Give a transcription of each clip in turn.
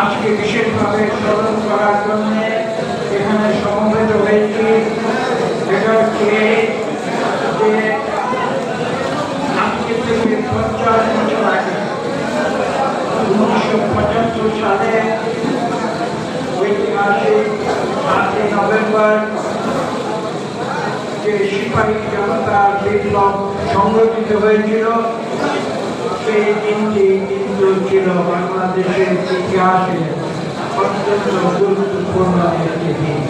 আজকে বিশেষভাবে স্মরণ করার জন্য এখানে সমবেত হয়েছি। সেটা হচ্ছে যে আজকে থেকে পঞ্চাশ বছর আগে উনিশশো পঁচাত্তর সালে ঐতিহাসিক সাতই নভেম্বর যে সিপাহী জনতার বিপ্লব সংগঠিত হয়েছিল, সেই দিনটি কিন্তু ছিল বাংলাদেশের ইতিহাসে অত্যন্ত গুরুত্বপূর্ণ একটি দিন।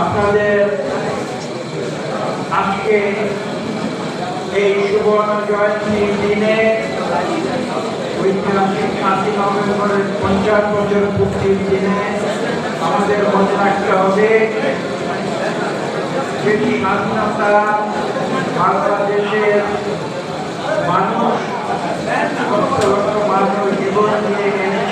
আপনাদের আজকে এই সুবর্ণ জয়ন্তীর দিনে ঐতিহাসিক সাতই নভেম্বরের পঞ্চাশ বছর পূর্তির দিনে আমাদের মনে রাখতে হবে যেটি স্বাধীনতা বাংলাদেশের মানুষ লক্ষ লক্ষ মানুষ জীবন দিয়ে এনেছিল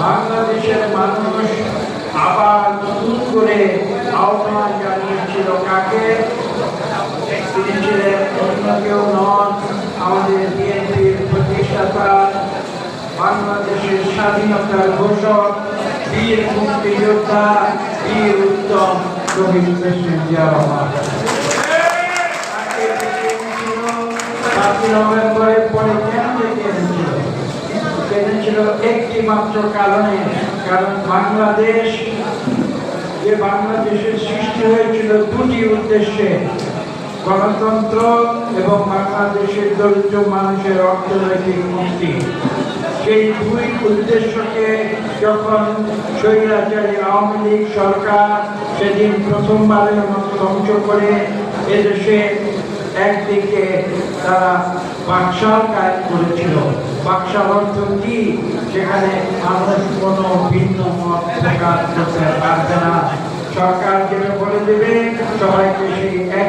বাংলাদেশের মানুষ আবার নতুন করে আহ্বান জানিয়েছিল কাকে? তিনি ছিলেন অন্য কেউ নন আমাদের বিএনপির প্রতিষ্ঠাতা, বাংলাদেশের স্বাধীনতার ঘোষক, বীর মুক্তিযোদ্ধা, বীর উত্তম শহীদ জিয়া রহমান। সাতই নভেম্বরের পরে কেন ডেকে এনেছিল? এনেছিল একটি মাত্র কারণে কারণ বাংলাদেশ, যে বাংলাদেশের সৃষ্টি হয়েছিল দুটি উদ্দেশ্যে, গণতন্ত্র এবং বাংলাদেশের দরিদ্র মানুষের অর্থনৈতিক মুক্তি। সেই দুই উদ্দেশ্যকে যখন স্বৈরাচারী আওয়ামী লীগ সরকার সেদিন প্রথমবারের মতো ধ্বংস করে এদেশে একদিকে তারা বাকশাল কাজ করেছিল। বাকশাল অর্থ কি? সেখানে মানুষ কোনো ভিন্ন মত প্রকাশ করতে পারবে না। সরকার যেটা বলে দেবে, সবাইকে সেই এক